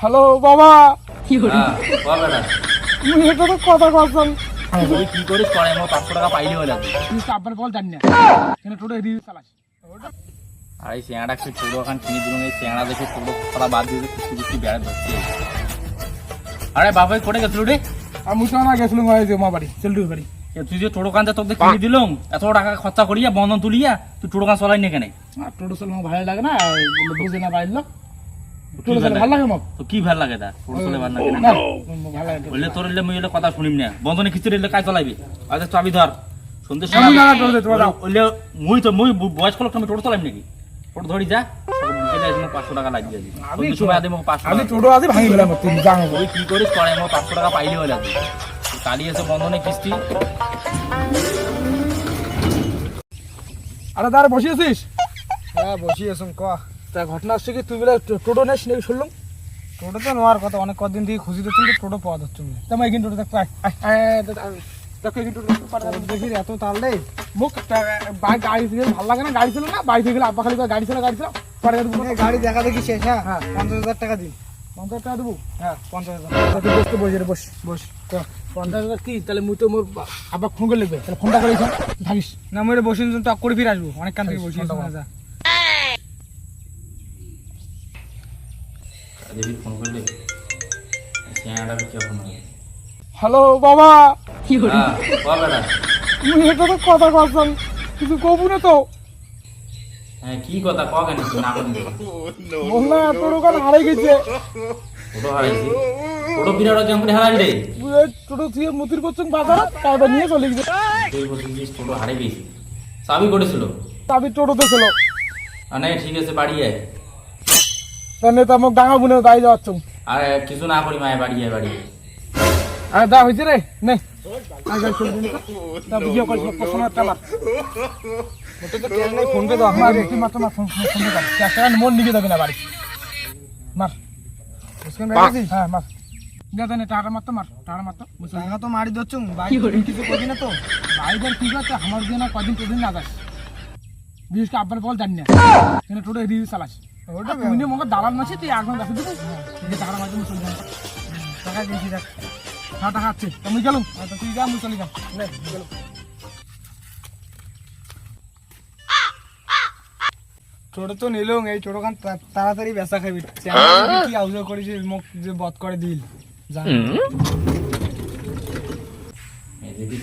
Hello বাবা। হ্যাঁ, কর বেটা। মুই এটা তো কথা তুই কি করিস? করে টাকা পাইলে তুই তো বল জানি না। এখানে টোটো রিল চালাস। আর এই চেঁড়া একটু ছোটো খান কিনে দিলাম। এই চেঁড়া দেখে ছোটো বাদ দিয়ে বেড়া ধরছে। আরে বাবাই কোটে গেছিল রে? আর মুই তো না গেছিলাম ওই যে মা বাড়ি সেলটুর বাড়ি। তুই যে টোটো কানতে তোকে কিনে দিলাম এত টাকা খরচা করিয়া বন্ধন তুলিয়া তুই টোটো কান চলাই নি কেন আর টোটো চালানো ভালো লাগে না বুঝে না বাড়ির লোক। ভালো লাগে মোক? তো কি ভালো লাগে তা টোটো চলে ভালো লাগে না? না। মোক ভালো লাগে বললে তোর এলে মুই কথা শুনিম না? বন্ধনে কিস্তি রেলে কাজ চলাইবি? চাবি ধর সন্ধ্যে আমি না টোটো দে তোরা ওইলে মুই তো মুই বয়স্ক লোক আমি টোটো চালাইম নাকি? টোটো ধরি যা। পাঁচশো টাকা লাগিয়ে দিবি আমি। টোটো আছে ভাঙি গেলাম তুই কি করিস করে আমার পাঁচশো টাকা পাইলে হয়ে যাবে কালি এসে বন্ধনে কিস্তি। আরে দাঁড়া বসিয়েছিস হ্যাঁ বসিয়েছুন ক? তা ঘটনা হচ্ছে কি তুই বলে টোটো নেস নাকি শুনলাম? টোটো তো নেওয়ার কথা অনেক কদিন থেকে খুঁজি তো টোটো পাওয়া যাচ্ছে না। টোটো দেখতে দেখো টোটো এত তাল দেই মুখ বাইক গাড়ি থেকে ভালো লাগে না? গাড়ি ছিল না? বাড়ি থেকে আব্বা খালি গাড়ি ছিল গাড়ি ছিল? পরে গাড়ি দেখা দেখি শেষ হ্যাঁ? হ্যাঁ। পঞ্চাশ হাজার টাকা দিন। পঞ্চাশ টাকা দেবো? হ্যাঁ পঞ্চাশ হাজার। তুই বসতে বসে বস। বস। পঞ্চাশ হাজার কি? তাহলে মুই তো মোর আব্বা ফোন করে লিখবে। তাহলে ফোনটা করে থাকিস। না মই বসিন তো করে ফিরে আসব। অনেক কান থেকে বসিয়েছি ফোনটা যা দেবী ফোন করলে চেঁড়াটা কি ফোন হ্যালো বাবা হ্যাঁ। মুই এটা তো কথা কিছু কবু না তো। হ্যাঁ কি কথা ক কেন? না করবি বললাম এত দোকান হারাই গেছে। টোটো হারাইছি টোটো বিরাট কেমন করে হারাই রে। তুই এই মতির করছেন বাজার তারপর নিয়ে চলে গেছে। তুই বলছিস টোটো হারিয়ে গেছি। চাবি করেছিল? আমি টোটোতে ছিল। ঠিক আছে বাড়ি আয়। তাহলে তো আমাকে ডাঙা বুনে আর কিছু না করি মায়ে বাড়ি বাড়ি। আরে দা হয়েছে রে নে? চলে দিন তা বুঝিয়ে কল পছন্দ একটা মার তো ট্রেন নাই ফোন পে দাও মার তুই মাত্র মার ফোন ফোন টাকা মন নিয়ে যাবে না বাড়ি মার হ্যাঁ মার দেন টাকা মারতো মার টাকা মারতো টাকা তো মারি দিচ্ছুন বাড়ি কিছু করবি না তো। ভাইদের ঠিক আছে আমার দিয়ে না কদিন কদিন না যাস বিশেষ করে আব্বার বল জানি না? টোটো রিল চালাস ওটা তুমি মগে দালাল মাসে তুই একদম দেখে দেবো। এই টাকার চলে যাব টাকা দিয়েছি দেখ। হ্যাঁ টাকা আছে। তো মুই গেলাম। আচ্ছা তুই যা মুই চলে যাম। গেলাম। টোটো তো নিলুম এই টোটো খান তাড়াতাড়ি বেচা খাবি। কি আউজ করেছি মুখ যে বধ করে দিল। যা।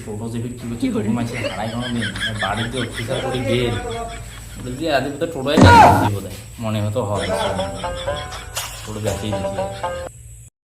টোটো কি হারাই বাড়িতে অফিসার করে গেল। বলছি তো টোটোয় বোধ মনে হতো হয়। টোটো যাচ্ছেই দিচ্ছি